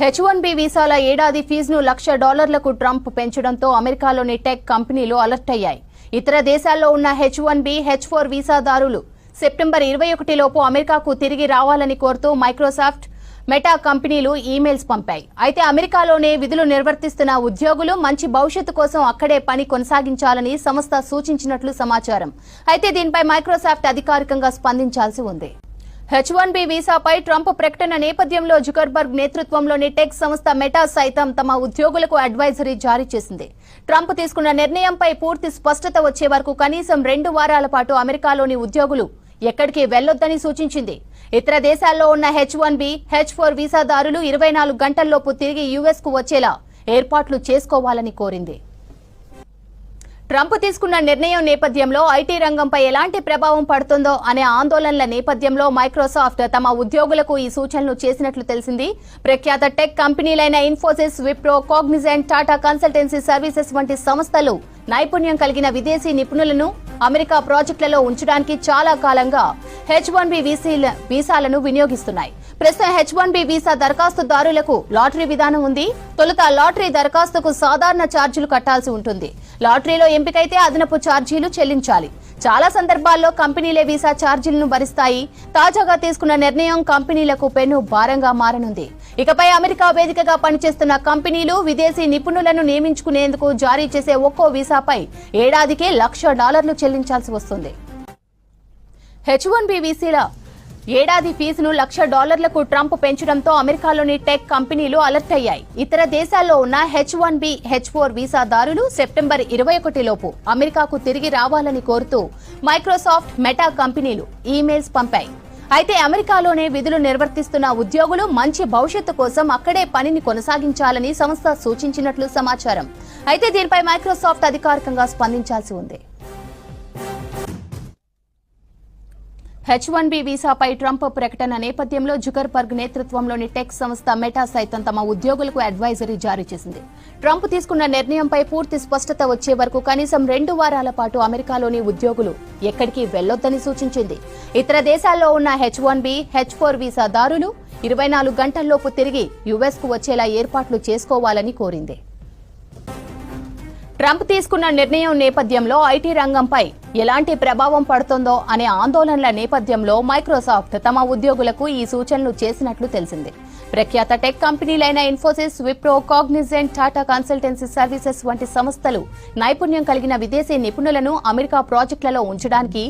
H one B వీసాల ఏడాది ఫీజును లక్ష డాలర్లకు ట్రంప్ పెంచడంతో అమెరికాలోని టెక్ కంపెనీలు అలర్ట్ అయ్యాయి. ఇతర దేశాల్లో ఉన్న H one B H four వీసాదారులు September ఇరవై ఒకటిలోపు అమెరికాకు తిరిగి రావాలని కోరుతూ మైక్రోసాఫ్ట్ మెటా కంపెనీలు ఈమెయిల్స్ పంపాయి. అయితే అమెరికాలోనే విధులు నిర్వర్తిస్తున్న ఉద్యోగులు మంచి భవిష్యత్తు కోసం అక్కడే పని కొనసాగించాలని సంస్థ సూచించినట్లు సమాచారం. అయితే దీనిపై మైక్రోసాఫ్ట్ అధికారికంగా స్పందించాల్సి ఉంది. హెచ్ వన్ బి వీసాపై ట్రంప్ ప్రకటన నేపథ్యంలో జుకర్బర్గ్ నేతృత్వంలోని టెక్ సంస్థ మెటా సైతం తమ ఉద్యోగులకు అడ్వైజరీ జారీ చేసింది. ట్రంప్ తీసుకున్న నిర్ణయంపై పూర్తి స్పష్టత వచ్చే వరకు కనీసం రెండు వారాల పాటు అమెరికాలోని ఉద్యోగులు ఎక్కడికి వెళ్ళొద్దని సూచించింది. ఇతర దేశాల్లో ఉన్న H one B H four వీసాదారులు ఇరవై నాలుగు గంటల్లోపు తిరిగి యుఎస్కు వచ్చేలా ఏర్పాట్లు చేసుకోవాలని కోరింది. ట్రంప్ తీసుకున్న నిర్ణయం నేపథ్యంలో ఐటీ రంగంపై ఎలాంటి ప్రభావం పడుతుందో అనే ఆందోళనల నేపథ్యంలో మైక్రోసాఫ్ట్ తమ ఉద్యోగులకు ఈ సూచనలు చేసినట్లు తెలిసింది. ప్రఖ్యాత tech కంపెనీలైన Infosys Wipro Cognizant Tata Consultancy Services వంటి సంస్థలు నైపుణ్యం కలిగిన విదేశీ నిపుణులను అమెరికా ప్రాజెక్టులలో ఉంచడానికి చాలా కాలంగా హెచ్ వన్ బి వీసాలను వినియోగిస్తున్నాయి. ప్రస్తుతం హెచ్ వన్ బి వీసా దరఖాస్తుదారులకు లాటరీ విధానం ఉంది. తొలుత లాటరీ దరఖాస్తుకు సాధారణ ఛార్జీలు కట్టాల్సి ఉంటుంది. లాటరీలో ఎంపికైతే అదనపు ఛార్జీలు చెల్లించాలి. చాలా సందర్భాల్లో కంపెనీలే వీసా ఛార్జీలను భరిస్తాయి. తాజాగా తీసుకున్న నిర్ణయం కంపెనీలకు పెను భారంగా మారనుంది. ఇకపై అమెరికా వేదికగా పనిచేస్తున్న కంపెనీలు విదేశీ నిపుణులను నియమించుకునేందుకు జారీ చేసే ఒక్కో వీసాపై ఏడాదికే లక్ష డాలర్లు చెల్లించాల్సి వస్తుంది. హెచ్ వన్ బి వీసీల ఏడాది ఫీజును లక్ష డాలర్లకు ట్రంప్ పెంచడంతో అమెరికాలోని టెక్ కంపెనీలు అలర్ట్ అయ్యాయి. ఇతర దేశాల్లో ఉన్న H one B H four వీసాదారులు September ఇరవై ఒకటిలోపు అమెరికాకు తిరిగి రావాలని కోరుతూ మైక్రోసాఫ్ట్ మెటా కంపెనీలు ఈమెయిల్స్ పంపాయి. అయితే అమెరికాలోనే విధులు నిర్వర్తిస్తున్న ఉద్యోగులు మంచి భవిష్యత్తు కోసం అక్కడే పనిని కొనసాగించాలని సంస్థ సూచించినట్లు సమాచారం. అయితే దీనిపై మైక్రోసాఫ్ట్ అధికారికంగా స్పందించాల్సి ఉంది. హెచ్ వన్ బి వీసాపై ట్రంప్ ప్రకటన నేపథ్యంలో జుకర్బర్గ్ నేతృత్వంలోని టెక్ సంస్థ మెటా సైతం తమ ఉద్యోగులకు అడ్వైజరీ జారీ చేసింది. ట్రంప్ తీసుకున్న నిర్ణయంపై పూర్తి స్పష్టత వచ్చే వరకు కనీసం రెండు వారాల పాటు అమెరికాలోని ఉద్యోగులు ఎక్కడికి వెళ్ళొద్దని సూచించింది. ఇతర దేశాల్లో ఉన్న H one B H four వీసాదారులు ఇరవై నాలుగు గంటల్లోపు తిరిగి యుఎస్కు వచ్చేలా ఏర్పాట్లు చేసుకోవాలని కోరింది. ట్రంప్ తీసుకున్న నిర్ణయం నేపథ్యంలో ఐటీ రంగంపై ఎలాంటి ప్రభావం పడుతుందో అనే ఆందోళనల నేపథ్యంలో మైక్రోసాఫ్ట్ తమ ఉద్యోగులకు ఈ సూచనలు చేసినట్లు తెలిసింది. ప్రఖ్యాత tech కంపెనీలైన Infosys Wipro Cognizant Tata Consultancy Services వంటి సంస్థలు నైపుణ్యం కలిగిన విదేశీ నిపుణులను అమెరికా ప్రాజెక్టులలో ఉంచడానికి